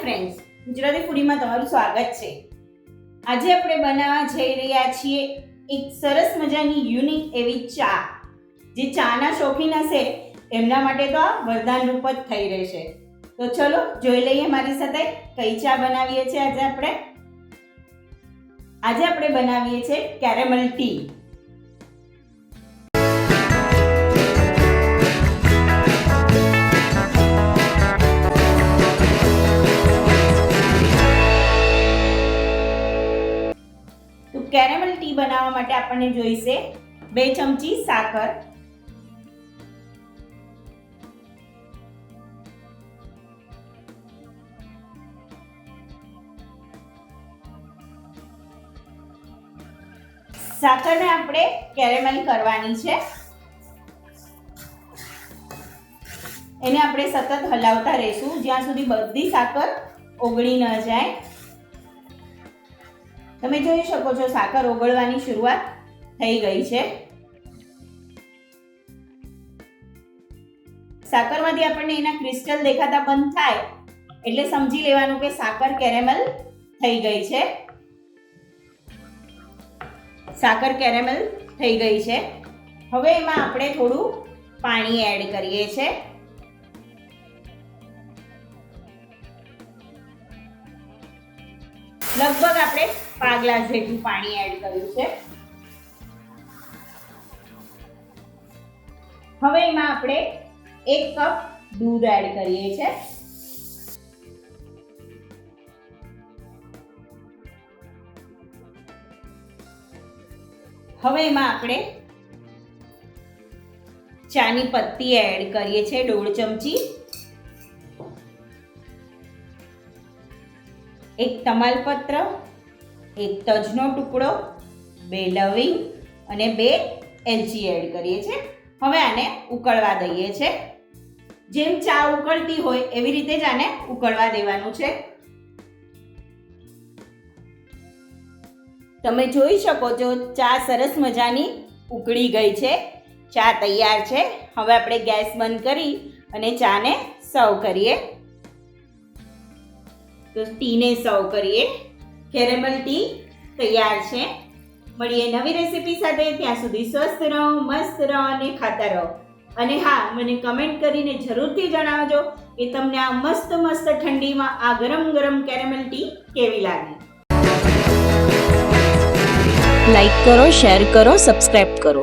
Friends Gujarati ફૂડીમાં તમારું સ્વાગત છે. આજે આપણે બનાવવા જઈ રહ્યા છીએ એક સરસ મજાની યુનિક એવી ચા. જે ચાના શોખીન હશે એમના માટે તો આ વરદાન રૂપ જ થઈ રહેશે. તો ચલો જોઈ લઈએ મારી સાથે કઈ ચા બનાવીએ છીએ આજે આપણે. આજે આપણે બનાવીએ છીએ કેરેમલ ટી કેરેમલ ટી બનાવવા માટે આપણને જોઈશે બે ચમચી સાકર. સાકરને આપણે કેરેમલ કરવાની છે. એને આપણે સતત હલાવતા રહીશું. જ્યાં સુધી બધી સાકર ઓગળી ન જાય. તમે જોઈ શકો છો સાકર ઓગળવાની શરૂઆત થઈ ગઈ છે. સાકરમાંથી આપણને એના ક્રિસ્ટલ દેખાતા બંધ થાય એટલે સમજી લેવાનું કે સાકર કેરેમલ થઈ ગઈ છે. સાકર કેરેમલ થઈ ગઈ છે. હવે એમાં આપણે થોડું પાણી એડ કરીએ છીએ લગભગ આપણે પા ગ્લાસ જેટલું પાણી એડ કર્યું છે. હવે એમાં આપણે એક કપ દૂધ એડ કરીએ છીએ હવે એમાં આપણે ચાની પત્તી એડ કરીએ છીએ દોઢ ચમચી. એક તમાલપત્ર, એક તજનો ટુકડો, બે લવિંગ અને બે એલચી એડ કરીએ છીએ હવે આને ઉકળવા દઈએ છે. જેમ ચા ઉકળતી હોય એવી રીતે જ આને ઉકળવા દેવાનું છે. તમે જોઈ શકો છો, ચા સરસ મજાની ઉકળી ગઈ છે. ચા તૈયાર છે. હવે આપણે ગેસ બંધ કરી અને ચાને સર્વ કરીએ. તો ટીને સર્વ કરીએ. કેરેમલ ટી તૈયાર છે. મળીએ નવી રેસીપી સાથે. ત્યાં સુધી સ્વસ્થ રહો, મસ્ત રહો અને ખાતા રહો. અને હા, મને કમેન્ટ કરીને જરૂરથી જણાવજો કે તમને આ મસ્ત મસ્ત ઠંડીમાં આ ગરમ ગરમ કેરેમલ ટી કેવી લાગી. લાઈક કરો શેર કરો સબસ્ક્રાઈબ કરો.